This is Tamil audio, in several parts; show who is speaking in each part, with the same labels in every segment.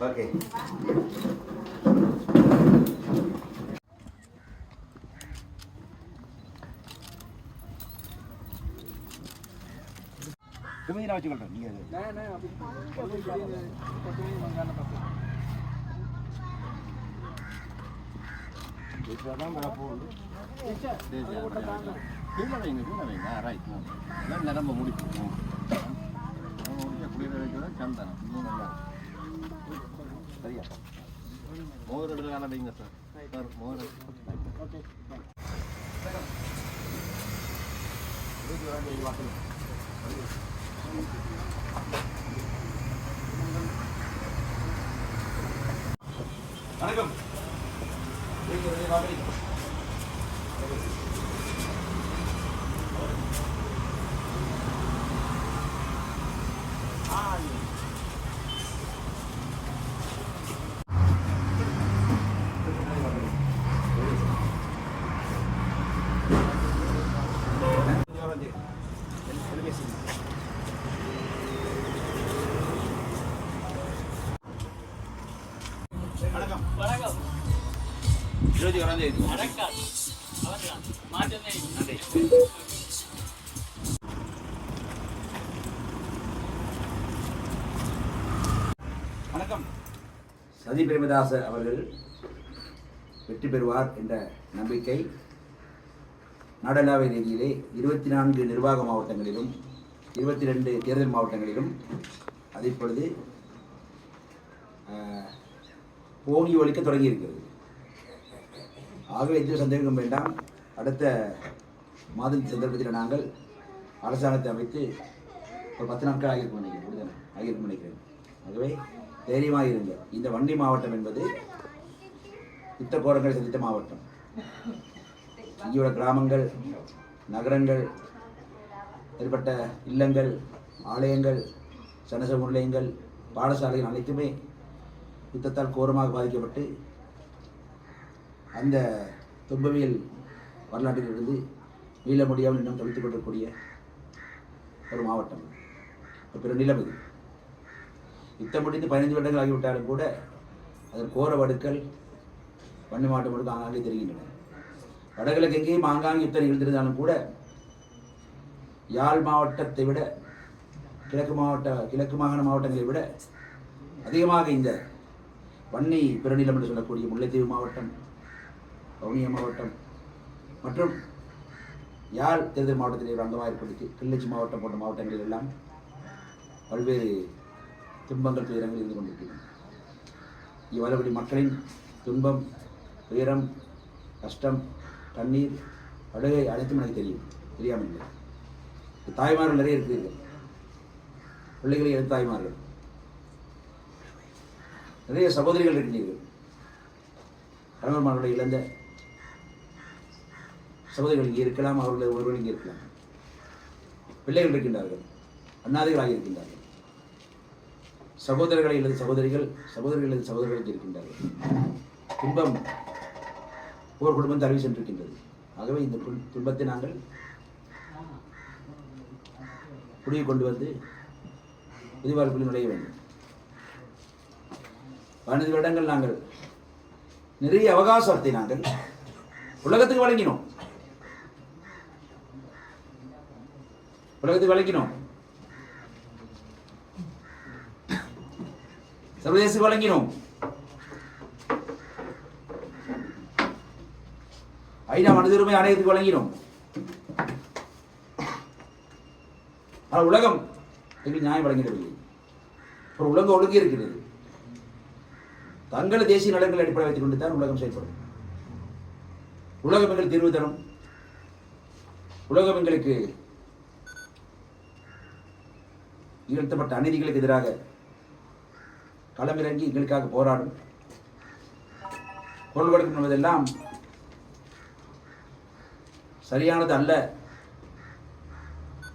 Speaker 1: ஓகே சுமதி நான் வச்சுக்கொள்றேன் நீங்கள் இப்போதான் வர போகுது கீழே வைங்க கீழே வைங்க ஆ ரைட் எல்லாம் நிரம்ப முடிக்கும் குளிர வைக்கிறதா சந்தனம் இன்னும் நல்லா இருக்கும். சரியா? மோர் எடுக்கலாம் வைங்க சார். சார் ஓகே வணக்கம் வணக்கம்
Speaker 2: வணக்கம்
Speaker 1: இருபத்தி ஓராம் தேதி
Speaker 2: வணக்கம்.
Speaker 1: சதி பிரேமதாச அவர்கள் வெற்றி பெறுவார் என்ற நம்பிக்கை நாடளாவிய ரீதியிலே இருபத்தி நான்கு நிர்வாக மாவட்டங்களிலும் இருபத்தி ரெண்டு தேர்தல் மாவட்டங்களிலும் அதைப்பொழுது ஆஹ், போனி ஒழிக்க தொடங்கியிருக்கிறது. ஆகவே எந்த சந்தேகம் வேண்டாம். அடுத்த மாதம் சந்தர்ப்பத்தில் நாங்கள் அரசாங்கத்தை அமைத்து ஒரு பத்து நாட்கள் ஆகியிருக்கும் நினைக்கிறேன். ஆகியிருக்கும் நினைக்கிறேன். ஆகவே தைரியமாக இருங்க இந்த வன்னி மாவட்டம் என்பது யுத்த கோரங்களை சந்தித்த மாவட்டம். இங்கேயோட கிராமங்கள் நகரங்கள் ஏற்பட்ட இல்லங்கள் ஆலயங்கள் சனச நிலையங்கள் பாடசாலைகள் அனைத்துமே யுத்தத்தால் கோரமாக பாதிக்கப்பட்டு அந்த துன்பவியல் வரலாற்றிலிருந்து மீள முடியாமல் இன்னும் தவித்துக் கொண்டிருக்கூடிய ஒரு மாவட்டம். பிற நிலம் இது. யுத்தம் முடிந்து பதினைந்து வருடங்கள் ஆகிவிட்டாலும் கூட அதன் கோர வடுக்கள் வன்னி மாவட்டம் முழுக்க ஆங்காங்கே தெரிகின்றன. வடகிழக்கு எங்கேயும் ஆங்காங்கே யுத்தம் நிகழ்ந்திருந்தாலும் கூட யாழ் மாவட்டத்தை விட கிழக்கு மாவட்ட கிழக்கு மாகாண மாவட்டங்களை விட அதிகமாக இந்த வன்னி பிறநிலம் என்று சொல்லக்கூடிய முல்லைத்தீவு மாவட்டம் வவுனியா மாவட்டம். மற்றும் யாழ் தேர்தல் மாவட்டத்தில் அங்கமாக இருப்பதற்கு கிள்ளச்சி மாவட்டம் போன்ற மாவட்டங்களில் எல்லாம் பல்வேறு துன்பங்கள் துயரங்கள் இருந்து கொண்டிருக்கின்றன. இவ்வளவு மக்களின் துன்பம் துயரம் கஷ்டம் தண்ணீர் அழுகை அனைத்தும் எனக்கு தெரியும். தெரியாமல் இல்லை. தாய்மார்கள் நிறைய இருக்கிறீர்கள். பிள்ளைகளை எழுத்து தாய்மார்கள். நிறைய சகோதரிகள் இருக்கிறீர்கள் கணவன்மார்களை இழந்த சகோதரிகள் இங்கே இருக்கலாம் அவர்கள் ஒருவர் இங்கே இருக்கலாம். பிள்ளைகள் இருக்கின்றார்கள் அண்ணாதிகளாக இருக்கின்றார்கள். சகோதரர்களை அல்லது சகோதரிகள் சகோதரிகள் அல்லது சகோதரர்கள் இருக்கின்றார்கள். துன்பம் ஒரு குடும்பம் தழுவி சென்றிருக்கின்றது. ஆகவே இந்த துன்பத்தை நாங்கள் குடியை கொண்டு வந்து விதிவார்ப்புகளில் நுழைய வேண்டும். பதினைந்து வருடங்கள் நாங்கள் நிறைய அவகாசத்தை நாங்கள் உலகத்துக்கு வழங்கினோம். உலகத்துக்கு வழங்கினோம் சர்வதேச வழங்கினோம் ஐநா மனித உரிமை ஆணையத்துக்கு வழங்கினோம் ஆனால் உலகம் எங்களுக்கு நியாயம் வழங்கிடவில்லை ஒரு உலகம் ஒழுங்கி இருக்கிறது. தங்கள தேசிய நலன்களை அடிப்படை வைத்துக் கொண்டு தான் உலகம் செயல்படும். உலகம் எங்களுக்கு தீர்வு தரும் உலகம் எங்களுக்கு நிகழ்த்தப்பட்ட அநீதிகளுக்கு எதிராக களமிறங்கி எங்களுக்காக போராடும். குரல் கொடுக்கும் என்பதெல்லாம் சரியானது அல்ல.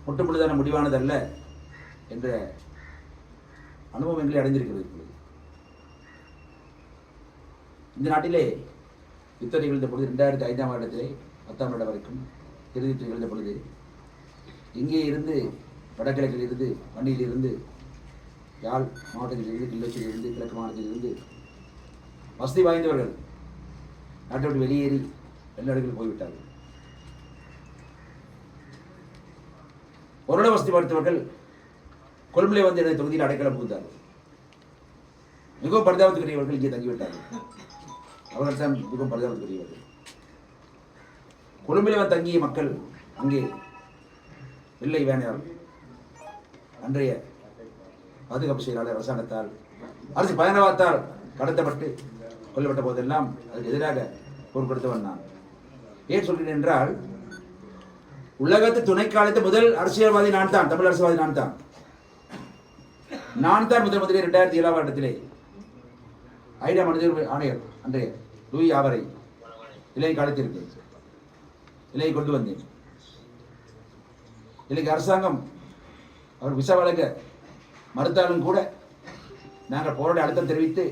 Speaker 1: முட்டுமுழுதான முடிவானது அல்ல என்ற அனுபவம் எங்களை அடைந்திருக்கிறது இந்த நாட்டிலே யுத்தம் நிகழ்ந்த பொழுது ரெண்டாயிரத்தி ஐந்தாம் வருடத்திலே பத்தாம் வருடம் வரைக்கும் இறுதி யுத்தம் நிகழ்ந்த பொழுது இங்கே இருந்து வடகிழக்கில் இருந்து வன்னியில் இருந்து யாழ் மாவட்டத்திலிருந்து கிளிநொச்சியிலிருந்து கிழக்கு மாநிலத்திலிருந்து வசதி வாய்ந்தவர்கள் நாட்டை விட்டு வெளியேறி வெளிநாடுகளில் போய்விட்டார்கள். ஒரு வசதி படுத்தவர்கள் கொழும்பிலே வந்து எனது தொகுதியில் அடைக்கலம் புகுந்தார்கள். மிகவும் பரிதாபத்துக்குரியவர்கள் இங்கே தங்கிவிட்டார்கள். அவர்கள் தான் மிகவும் பரிதாபத்துக்குரியவர்கள். கொழும்பிலே வந்து தங்கிய மக்கள் அங்கே இல்லை வேணையால் அன்றைய பாதுகாப்பு செயலாளர் அரசாங்கத்தால் அரசு பயணவாத்தால் கடத்தப்பட்டு கொல்லப்பட்ட போதெல்லாம் அதுக்கு எதிராக பொருட்படுத்தவன் நான் ஏன் சொல்கிறேன் என்றால் உலகத்து துணைக்காலத்து முதல் அரசியல்வாதி நான் தான் தமிழ் அரசியல்வாதி நான் தான். நான் தான் முதல் முதலில் இரண்டாயிரத்தி ஏழாம் வருடத்திலே ஐடியா மனிதர் ஆணையர் அன்றைய லூயி ஆவரை இலை காலத்திற்கு இலையை கொண்டு வந்தேன். இன்றைக்கு அரசாங்கம் அவர் விசா வழங்க மறுத்தாலும் கூட நாங்கள் போராட அழுத்தம் தெரிவித்து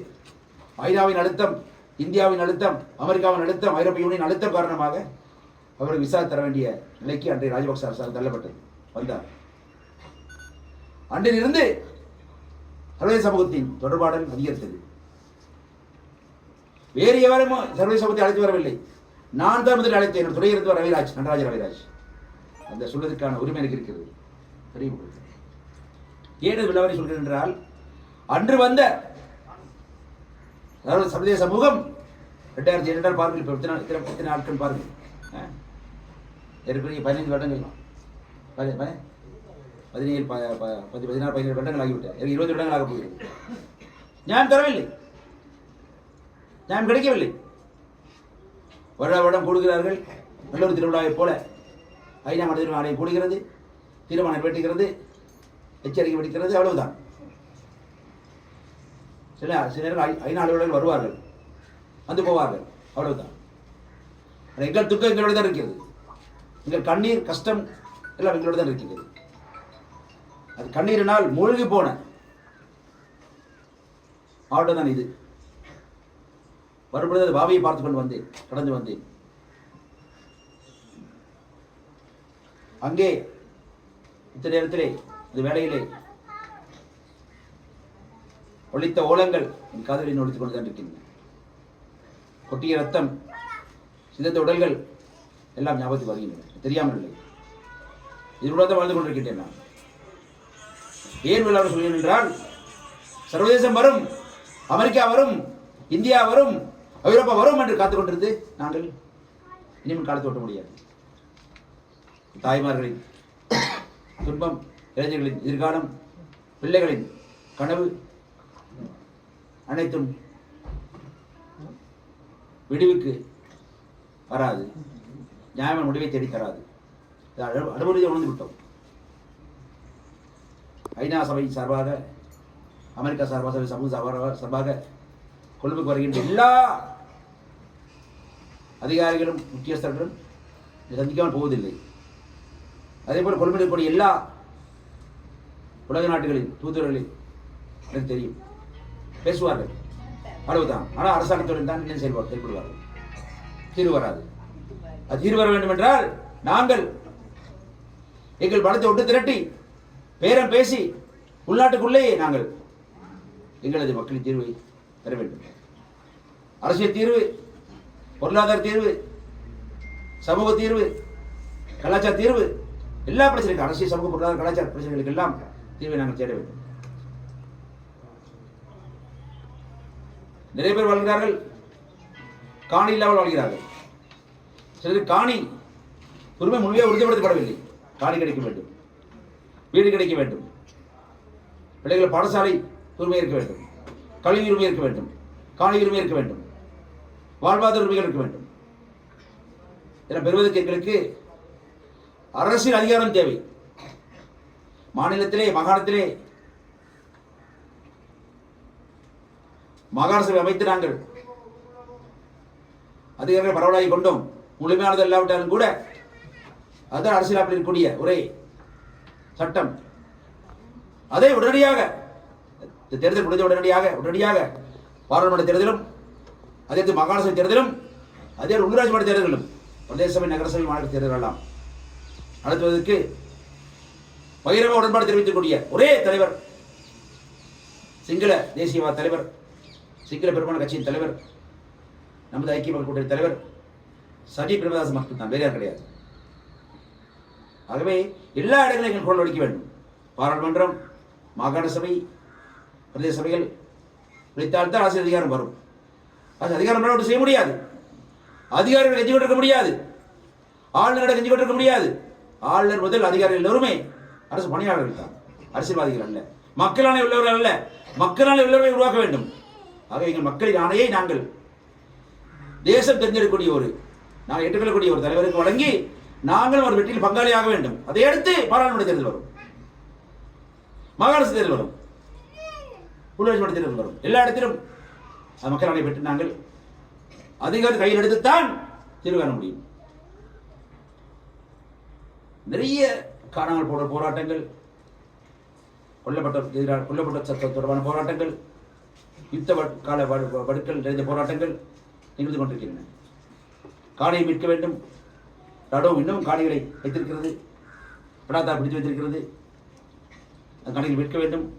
Speaker 1: ஐநாவின் அழுத்தம் இந்தியாவின் அழுத்தம் அமெரிக்காவின் அழுத்தம் ஐரோப்பிய யூனியன் அழுத்தம் காரணமாக அவருக்கு விசா தர வேண்டிய நிலைக்கு அன்றைய ராஜபக்ச அரசால் தள்ளப்பட்டது. வந்தார். அன்றிலிருந்து சர்வதேச சமூகத்தின் தொடர்பாடல் அதிகரித்தது. வேறு எவரும் சர்வதேச சமூகத்தை அழைத்து வரவில்லை. நான் தான் முதலில் அழைத்தேன். என்னுடைய ரவிராஜ் நடராஜ ரவிராஜ் அந்த சொல்வதற்கான உரிமை எனக்கு இருக்கிறது. தெரியும் உங்களுக்கு. ஏன் விளவரை சொல்கிறேன் என்றால் அன்று வந்த அதாவது சர்வதேச சமூகம் ரெண்டாயிரத்தி இரண்டால் பாருங்கள் இப்போ எத்தனை எத்தனை நாட்கள் பாருங்கள் ஏற்கனவே பதினைந்து வருடங்கள் பதி- பதினேழு பதினாறு பதினேழு வருடங்கள் ஆகிவிட்டேன் எனக்கு இருபது வருடங்கள் ஆக போகிறது? ஞான் தரவில்லை. ஞான் கிடைக்கவில்லை. வருட வருடம் கூடுகிறார்கள். நல்லொரு திருவிழாவைப் போல ஐநா மனித ஆணையம் கூடுகிறது திருமணம் வெட்டுகிறது எச்சரிக்கை விடுக்கிறது அவ்வளவுதான். சில சில நேரம் ஐநா அலுவலர்கள் வருவார்கள். வந்து போவார்கள். அவ்வளவுதான். எங்கள் துக்கம் எங்களோட தான் இருக்கிறது. எங்கள் கண்ணீர் கஷ்டம் எல்லாம் எங்களோட தான் இருக்கிறது. அது கண்ணீரினால் மூழ்கி போன மாவட்டம் தான் இது. வரும்பொழுது அது பாவையை பார்த்து கொண்டு வந்தேன் கடந்து வந்தேன். அங்கே இந்த நேரத்திலே அது வேலையிலே ஒழித்த ஓலங்கள் என் காதலில் ஒழித்துக் கொண்டுதான் இருக்கின்றன. கொட்டிய ரத்தம் சிதைந்த உடல்கள் எல்லாம் ஞாபகத்தில் வருகின்றன. தெரியாமல் இல்லை. இதனுடன் தான் வாழ்ந்து கொண்டிருக்கின்றேன் நான். ஏன் விழாவை சொல்கிறேன் என்றால் சர்வதேசம் வரும் அமெரிக்கா வரும் இந்தியா வரும் ஐரோப்பா வரும் என்று காத்துக் கொண்டிருந்து நாங்கள் இனிமேல் காலத்து ஓட்ட முடியாது. தாய்மார்களின் துன்பம் இளைஞர்களின் எதிர்காலம் பிள்ளைகளின் கனவு அனைத்தும் விடுவிக்கு வராது. நியாயமான முடிவை தேடி தராது. இதை அனுமதியை உணர்ந்து விட்டோம். ஐநா சபை சார்பாக அமெரிக்கா சார்பாக சபை சமூக சார்பாக சார்பாக கொழும்புக்கு வருகின்ற எல்லா அதிகாரிகளும் முக்கியஸ்தர்களும் சந்திக்காமல் போவதில்லை. அதே போல் கொழும்பில் இருக்கக்கூடிய எல்லா உலக நாடுகளின் தூதர்களில் எனக்கு தெரியும். பேசுவார்கள். அவ்வளவுதான் ஆனால் அரசாங்கத்துடன் தான் என்ன செயல்பா செயல்படுவார்கள். தீர்வு வராது. அது தீர்வு வர வேண்டும் என்றால் நாங்கள் எங்கள் பணத்தை ஒட்டு திரட்டி பேரம் பேசி உள்நாட்டுக்குள்ளேயே நாங்கள் எங்களது மக்களின் தீர்வை பெற வேண்டும். அரசியல் தீர்வு பொருளாதார தீர்வு சமூக தீர்வு கலாச்சார தீர்வு எல்லா பிரச்சனைக்கும் அரசியல் சமூக பொருளாதார கலாச்சார பிரச்சனைகளுக்கு எல்லாம் தீர்வை நாங்கள் தேட வேண்டும். நிறைய பேர் வாழ்கிறார்கள். காணி இல்லாமல் வாழ்கிறார்கள். சிலர் காணி உரிமை முழுமையாக உறுதிப்படுத்தப்படவில்லை. காணி கிடைக்க வேண்டும். வீடு கிடைக்க வேண்டும். பிள்ளைகள் பாடசாலை உரிமை இருக்க வேண்டும். கல்வி உரிமை இருக்க வேண்டும். காணி உரிமை இருக்க வேண்டும். வாழ்வாதார உரிமைகள் இருக்க வேண்டும். இதெல்லாம் பெறுவதற்கு எங்களுக்கு அரசின் அதிகாரம் தேவை. மாநிலத்திலே மாகாணத்திலே. மாகாண சபை அமைத்து நாங்கள் அதிகாரிகள் பரவலாகி கொண்டோம். முழுமையானது இல்லாவிட்டாலும் கூட அதுதான் அரசியலாப்பில் இருக்கக்கூடிய ஒரே சட்டம். அதை உடனடியாக தேர்தல் முடிந்த உடனடியாக உடனடியாக பாராளுமன்ற தேர்தலும் அதே மாகாண சபை தேர்தலும் அதே உள்ளூராட்சி மன்ற தேர்தல்களும் பிரதேச சபை நகரசபை மாநில தேர்தலெல்லாம் நடத்துவதற்கு பகிரங்க உடன்பாடு தெரிவிக்கக்கூடிய ஒரே தலைவர் சிங்கள தேசியவாத தலைவர் சிங்கள பெருமான கட்சியின் தலைவர் நமது ஐக்கிய மக்கள் கூட்டணி தலைவர் சஜி பிரேமதாஸ் மட்டும்தான் வேறு யாரும் கிடையாது. ஆகவே எல்லா இடங்களையும் எங்கள் குரல் ஒழிக்க வேண்டும். பாராளுமன்றம் மாகாண சபை பிரதேச சபைகள் விழித்தால்தான் அரசு அதிகாரம் வரும். அரசு அதிகாரம் ஒன்று செய்ய முடியாது. அதிகாரிகள் கெஞ்சி கொண்டிருக்க முடியாது. ஆளுநரிடம் கெஞ்சி கொண்டிருக்க முடியாது. ஆளுநர் முதல் அதிகாரிகள் எல்லோருமே அரசு பணியாளர்கள் தான். அரசியல்வாதிகள் அல்ல. மக்களான உள்ளவர்கள் அல்ல. மக்களான உள்ளவர்களை உருவாக்க வேண்டும். ஆக எங்கள் மக்களின் ஆணையை நாங்கள் தேசம் தெரிஞ்செடுக்கக்கூடிய ஒரு நாங்கள் ஏற்றுக்கொள்ளக்கூடிய ஒரு தலைவருக்கு வழங்கி நாங்களும் ஒரு வெற்றியில் பங்காளியாக வேண்டும். அதை அடுத்து பாராளுமன்ற தேர்தல் வரும். மாகாண தேர்தல் வரும். உள்ளாட்சி மன்ற தேர்தல் வரும். எல்லா இடத்திலும் அந்த மக்கள் ஆணையை பெற்று நாங்கள் அதிகாரி கையில் எடுத்துத்தான் தீர்வு காண முடியும். நிறைய காணாமல் போன்ற போராட்டங்கள் கொல்லப்பட்ட எதிரான கொல்லப்பட்ட சட்டம் தொடர்பான போராட்டங்கள் யுத்த கால வ- வடுக்கள் நிறைந்த போராட்டங்கள் நிகழ்ந்து கொண்டிருக்கின்றன. காணியை மீட்க வேண்டும். ராணுவம் இன்னும் காணிகளை வைத்திருக்கிறது. படாத்தா பிடித்து வைத்திருக்கிறது. அந்த காணிகளை மீட்க வேண்டும்.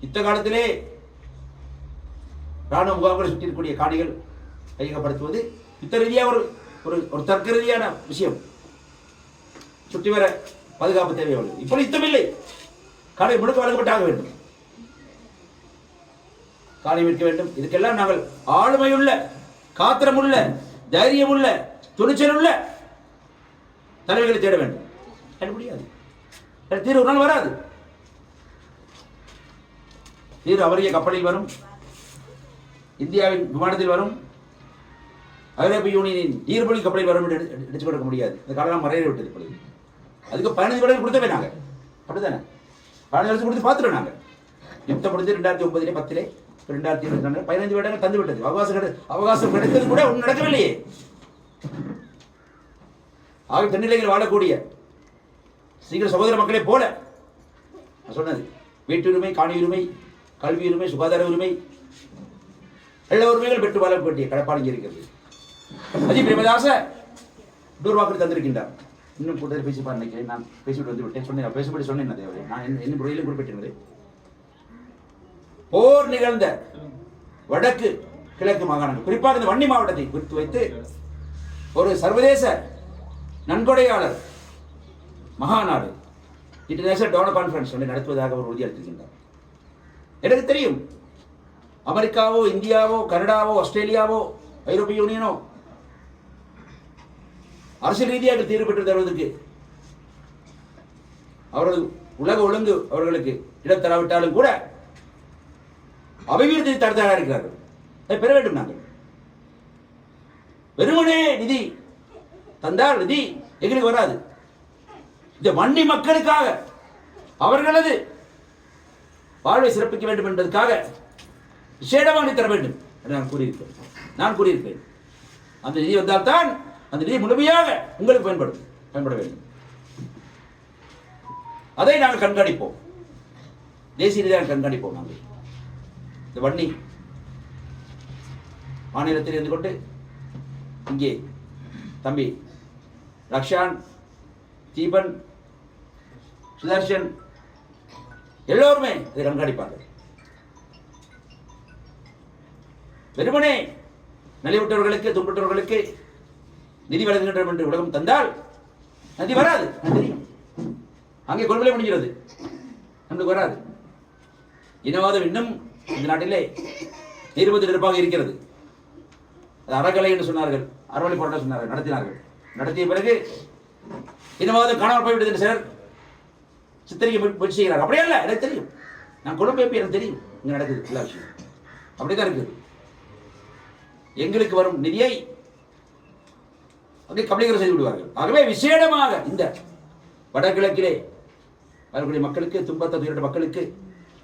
Speaker 1: யுத்த காலத்திலே ராணுவ முகாம்களை சுற்றிருக்கக்கூடிய காணிகள் கையகப்படுத்துவது யுத்த ரீதியாக ஒரு ஒரு ஒரு தர்க்க ரீதியான விஷயம். சுற்றி வர பாதுகாப்பு தேவை உள்ளது இப்போ யுத்தம் இல்லை. காலை முழுக்க வழங்கப்பட்டாக வேண்டும். காலை மீட்க வேண்டும். இதுக்கெல்லாம் நாங்கள் ஆளுமையுள்ள காத்திரமுள்ள தைரியமுள்ள துணிச்சலுள்ள தலைவர்களை தேட வேண்டும். அது முடியாது. தீர்வு ஒரு நாள் வராது. தீர்வு அவரிய கப்பலில் வரும். இந்தியாவின் விமானத்தில் வரும். ஐரோப்பிய யூனியனின் நீர்மொழி கப்பலில் வரும் என்று எடு- எடுத்துக் கொடுக்க முடியாது. இந்த காலம் மறைய விட்டது இப்பொழுது. அதுக்கு பதினஞ்சு வருடம் கொடுத்தவே நாங்கள் அப்படித்தானே? பதினஞ்சு வருஷம் கொடுத்து பார்த்துட்டோம் நாங்கள் யுத்தம் முடிஞ்சு ரெண்டாயிரத்தி ஒன்பதுலேயே பத்திலே ரெண்டாயிரத்தி இருபத்தி நாலு பதினஞ்சு வருடங்கள் தந்து விட்டது. அவகாசம் கிடை அவகாசம் கிடைத்தது கூட ஒன்றும் நடக்கவில்லையே. ஆக தென்னிலையில் வாழக்கூடிய சீக்கிர சகோதர மக்களே போல நான் சொன்னது வீட்டுரிமை காணி உரிமை கல்வி உரிமை சுகாதார உரிமை எல்லா உரிமைகள் பெற்று வாழ வேண்டிய கடப்பாடு இருக்கிறது. அஜய் பிரேமதாச தூர்வாக்கு தந்திருக்கின்றார். இன்னும் கூட்டத்தில் பேசி பாருங்க நான் பேசிவிட்டு வந்து விட்டேன். சொன்னேன் நான் பேசும்படி சொன்னேன் நான் நான் என்ன முறையிலும் குறிப்பிட்டிருந்தேன் போர் நிகழ்ந்த வடக்கு கிழக்கு மாகாணங்கள். குறிப்பாக இந்த வன்னி மாவட்டத்தை குறித்து வைத்து ஒரு சர்வதேச நன்கொடையாளர் மகாநாடு இன்டர்நேஷனல் டோனர் கான்ஃபரன்ஸ் ஒன்றை நடத்துவதாக அவர் உறுதியளித்திருக்கின்றார். எனக்கு தெரியும் அமெரிக்காவோ இந்தியாவோ கனடாவோ ஆஸ்திரேலியாவோ ஐரோப்பிய யூனியனோ அரசியல் ரீதியாக தீர்வு பெற்று தருவதற்கு. அவரது உலக ஒழுங்கு அவர்களுக்கு இடம் தராவிட்டாலும் கூட அபிவிருத்தி தர இருக்கிறார்கள். அதை பெற வேண்டும் நாங்கள். வெறுமனே நிதி தந்தால் நிதி எங்களுக்கு வராது. இந்த வன்னி மக்களுக்காக அவர்களது வாழ்வை சிறப்பிக்க வேண்டும் என்பதற்காக விசேடமாக நிதி தர வேண்டும் என்று நான் கூறியிருப்பேன் நான் கூறியிருப்பேன் அந்த நிதி வந்தால்தான் அந்த நிதி முழுமையாக உங்களுக்கு பயன்படும் பயன்பட வேண்டும். அதை நாங்கள் கண்காணிப்போம். தேசிய ரீதியாக கண்காணிப்போம் நாங்கள். இந்த வன்னி மாநிலத்தில் இருந்து கொண்டு இங்கே தம்பி ரக்ஷான் தீபன் சுதர்ஷன் எல்லோருமே இதை கண்காணிப்பார்கள். வெறுமனே நலிவுற்றவர்களுக்கு துன்பற்றவர்களுக்கு நிதி வழங்குகின்றோம் என்று உலகம் தந்தால் நதி வராது. எனக்கு தெரியும் அங்கே கொள்கை முடிகிறது நம்மளுக்கு வராது. இனவாதம் இன்னும் இந்த நாட்டிலே நீர்மதி நெருப்பாக இருக்கிறது. அது அறக்கலை என்று சொன்னார்கள். அறவழி போராட்டம் சொன்னார்கள். நடத்தினார்கள். நடத்திய பிறகு இனவாதம் காணாமல் போய்விட்டது என்று சிலர் சித்தரிக்க முயற்சி செய்கிறார் அப்படியே இல்லை எனக்கு தெரியும். நான் குடும்ப எப்படி எனக்கு தெரியும். இங்கே நடக்குது எல்லா விஷயம் அப்படிதான் இருக்குது. எங்களுக்கு வரும் நிதியை அப்படியே கபலீகரம் செய்து விடுவார்கள். ஆகவே விசேடமாக இந்த வடகிழக்கிலே வரக்கூடிய மக்களுக்கு துன்பத்தை துயரட்ட மக்களுக்கு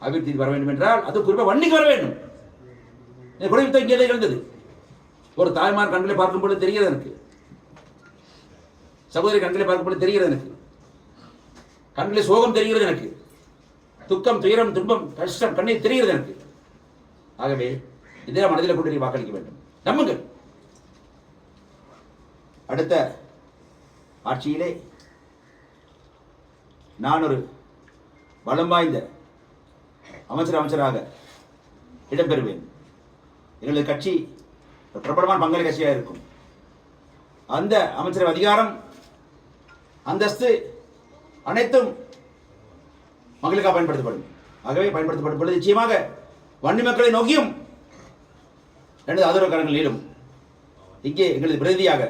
Speaker 1: அபிவிருத்தி வர வேண்டும் என்றால் அது குறிப்பாக வன்னிக்கு வர வேண்டும். இந்த குடியுத்தம் இங்கே இருந்தது. ஒரு தாய்மார் கண்களை பார்க்கும் பொழுது தெரிகிறது எனக்கு. சகோதரி கண்களை பார்க்கும் பொழுது தெரிகிறது எனக்கு. கண்களை சோகம் தெரிகிறது எனக்கு. துக்கம் துயரம் துன்பம் கஷ்டம் கண்ணீர் தெரிகிறது எனக்கு. ஆகவே இதே மனதில் கொண்டு வாக்களிக்க வேண்டும். நம்புங்கள். அடுத்த ஆட்சியிலே நான் ஒரு பலம் வாய்ந்த அமைச்சர் அமைச்சராக இடம்பெறுவேன். எங்களது கட்சி ஒரு பிரபலமான பங்காளி கட்சியாக இருக்கும். அந்த அமைச்சர் அதிகாரம் அந்தஸ்து அனைத்தும் மக்களுக்காக பயன்படுத்தப்படும். ஆகவே பயன்படுத்தப்படும் பொழுது நிச்சயமாக வன்னி மக்களை நோக்கியும் எனது ஆதரவு கரங்கள் நீளும். இங்கே எங்களது பிரதிநிதியாக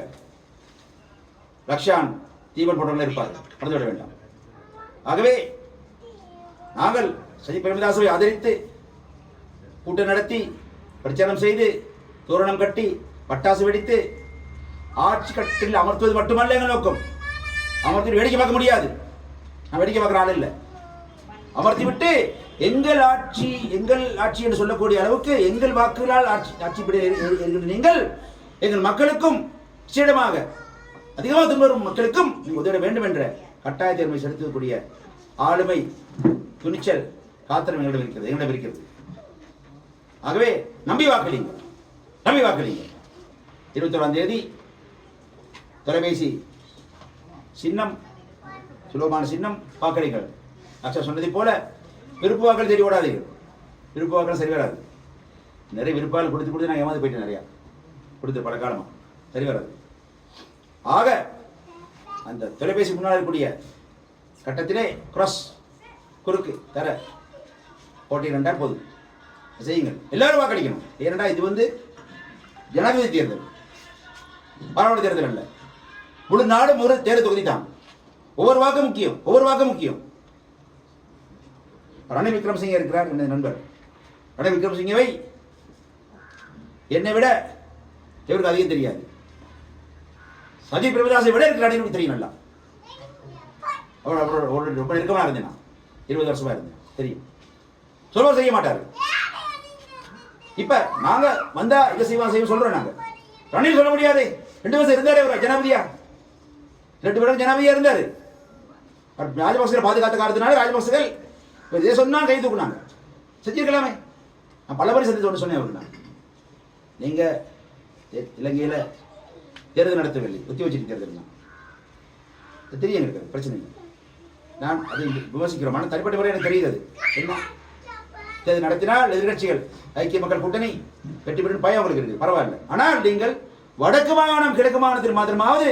Speaker 1: லக்ஷான் தீபன் போன்றவர்கள் இருப்பார். மறந்துவிட வேண்டாம். ஆகவே நாங்கள் சஜி பிரேமதாசுவை ஆதரித்து கூட்டம் நடத்தி பிரச்சாரம் செய்து தோரணம் கட்டி பட்டாசு வெடித்து ஆட்சி கட்டில் அமர்த்துவது மட்டுமல்ல எங்கள் நோக்கம். அமர்த்தி வேடிக்கை பார்க்க முடியாது. நான் வேடிக்கை பார்க்குற ஆள் இல்லை. அமர்த்தி விட்டு எங்கள் ஆட்சி எங்கள் ஆட்சி என்று சொல்லக்கூடிய அளவுக்கு எங்கள் வாக்குகளால் ஆட்சி ஆட்சி நீங்கள் எங்கள் மக்களுக்கும் நிச்சயமாக அதிகமாக துன்புறும் மக்களுக்கும் நீங்கள் உதவிட வேண்டும் என்ற கட்டாய தேர்வை செலுத்தக்கூடிய ஆளுமை துணிச்சல் காத்திரம் எங்களிடம் இருக்கிறது எங்களிடம் இருக்கிறது. ஆகவே நம்பி வாக்களிங்க நம்பி வாக்களிங்க இருபத்தோராம் தேதி தொலைபேசி சின்னம் சுலபமான சின்னம் வாக்களிங்கள் அச்சா சொன்னதைப் போல விருப்பு வாக்கள் தேடி ஓடாதீர்கள். விருப்பு வாக்கள் சரி வராது. நிறைய விருப்பால் கொடுத்து கொடுத்து நான் ஏமாந்து போயிட்டேன் நிறையா. கொடுத்து பல காலமாக சரி வராது. ஆக அந்த தொலைபேசி முன்னால் இருக்கக்கூடிய கட்டத்திலே கிராஸ் குறுக்கு தர போட்டி ரெண்டால் போதும். செய்யுங்கள். எல்லாரும் வாக்களிக்கணும். ஏனென்றா இது வந்து ஜனாதிபதி தேர்தல். பாராளுமன்ற தேர்தல் அல்ல. முழு நாடும் ஒரு தேர்தல் தொகுதி தான் ஒவ்வொரு வாக்கு முக்கியம். ஒவ்வொரு வாக்கு முக்கியம். ரணில் விக்ரமசிங்கே இருக்கிறார் எனது நண்பர். ரணில் விக்ரமசிங்கவை என்னை விட இவருக்கு அதிகம் தெரியாது. சஜித் பிரேமதாசை விட இருக்கிற ரணிலுக்கு தெரியும் நல்லா. அவர் அவரோட ஒரு ரொம்ப நெருக்கமாக இருந்தேன் நான். இருபது வருஷமா இருந்தேன். தெரியும். சொல்லவும் செய்ய மாட்டாரு. இப்ப நாங்க வந்தா இதை செய்வோம் செய்வோம் சொல்றோம் நாங்க. ரணில் சொல்ல முடியாது. ரெண்டு வருஷம் இருந்தாரு அவர்? ஜனாபதியா ரெண்டு பேரும் ஜனாபதியா இருந்தாரு. அவர் பாதுகாத்த காலத்தினால ராஜபக்சர்கள் இதை சொன்னா கை தூக்குனாங்க. செஞ்சிருக்கலாமே. நான் பல முறை சந்தித்து ஒன்று சொன்னேன் அவருக்கு நான். நீங்க இலங்கையில் இலங்கையில தேர்தல் நடத்தவில்லை. ஒத்தி வச்சிருக்க தேர்தல் தான். தெரியும் எனக்கு பிரச்சனை இல்லை. நான் அதை விமர்சிக்கிறோம் ஆனால் தனிப்பட்ட முறை எனக்கு தெரியுது என்ன? தேர்தல் நடத்தினால் எதிர்கட்சிகள் ஐக்கிய மக்கள் கூட்டணி வெற்றி பெறும் பயம் உங்களுக்கு இருக்குது. பரவாயில்ல. ஆனால் நீங்கள் வடக்கு மாகாணம் கிழக்கு மாகாணத்தில் மாத்திரமாவது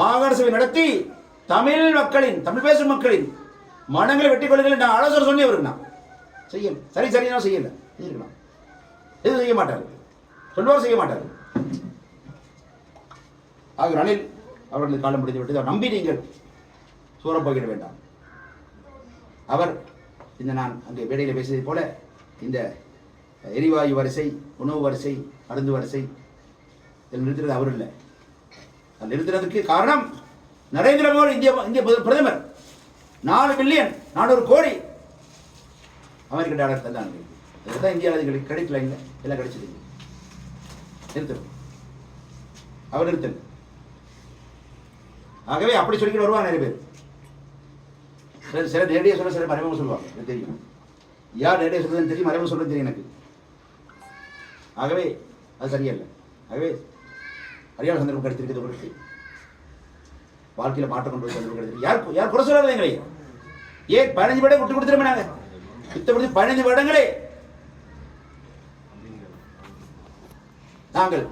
Speaker 1: மாகாண சபை நடத்தி தமிழ் மக்களின் தமிழ் பேசும் மக்களின் மனங்களை வெட்டி கொள்ளுங்கள் நான் ஆலோசனை சொன்னே அவருக்கு நான். செய்யல. சரி சரி செய்யல. செஞ்சிருக்கலாம் எதுவும் செய்ய மாட்டார் சொல்லுவார் செய்ய மாட்டார் ஆக ரணில் அவர்களது காலம் முடிந்து விட்டது. அவர் நம்பி நீங்கள் சூறப் போகிட வேண்டாம். அவர் இந்த நான் அங்கே வேடையில் பேசியதைப் போல இந்த எரிவாயு வரிசை உணவு வரிசை மருந்து வரிசை இதில் நிறுத்துறது அவர் இல்லை. அது நிறுத்துறதுக்கு காரணம் நரேந்திர மோடி இந்திய இந்திய பிரதமர். நாலு பில்லியன் நானூறு கோடி அமெரிக்க டாலர் தந்தாங்க. இதுதான் இந்தியாவில் எங்களுக்கு கிடைக்கல இல்லை எல்லாம் கிடைச்சது. நிறுத்தணும் அவர் நிறுத்தணும் ஆகவே அப்படி சொல்லிக்கிட்டு வருவாங்க நிறைய பேர். சில சில நேரடியாக சொல்ல சில மறைமுகம் சொல்லுவாங்க. எனக்கு தெரியும். யார் நேரடியாக சொல்றதுன்னு தெரியும் மறைமுகம் சொல்றது தெரியும் எனக்கு. ஆகவே அது சரியில்லை. ஆகவே சரியான சந்தர்ப்பம் கிடைத்திருக்கிறது உங்களுக்கு வாழ்க்கையில் மாற்றம் கொண்டு போய் சந்தர்ப்பம் கிடைத்திருக்கு யார் யார் குறை சொல்லாத எங்களை? ஏன் பதினஞ்சு வருடம் விட்டு கொடுத்துருமே நாங்க? மித்தபடி பதினஞ்சு வருடங்களே. நாங்கள்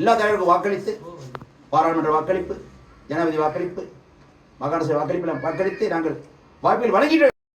Speaker 1: எல்லா தலைவருக்கும் வாக்களித்து பாராளுமன்ற வாக்களிப்பு ஜனாதிபதி வாக்களிப்பு மாகாண சபை வாக்களிப்பில் வாக்களித்து நாங்கள் வாய்ப்பில் வழங்கிட்டு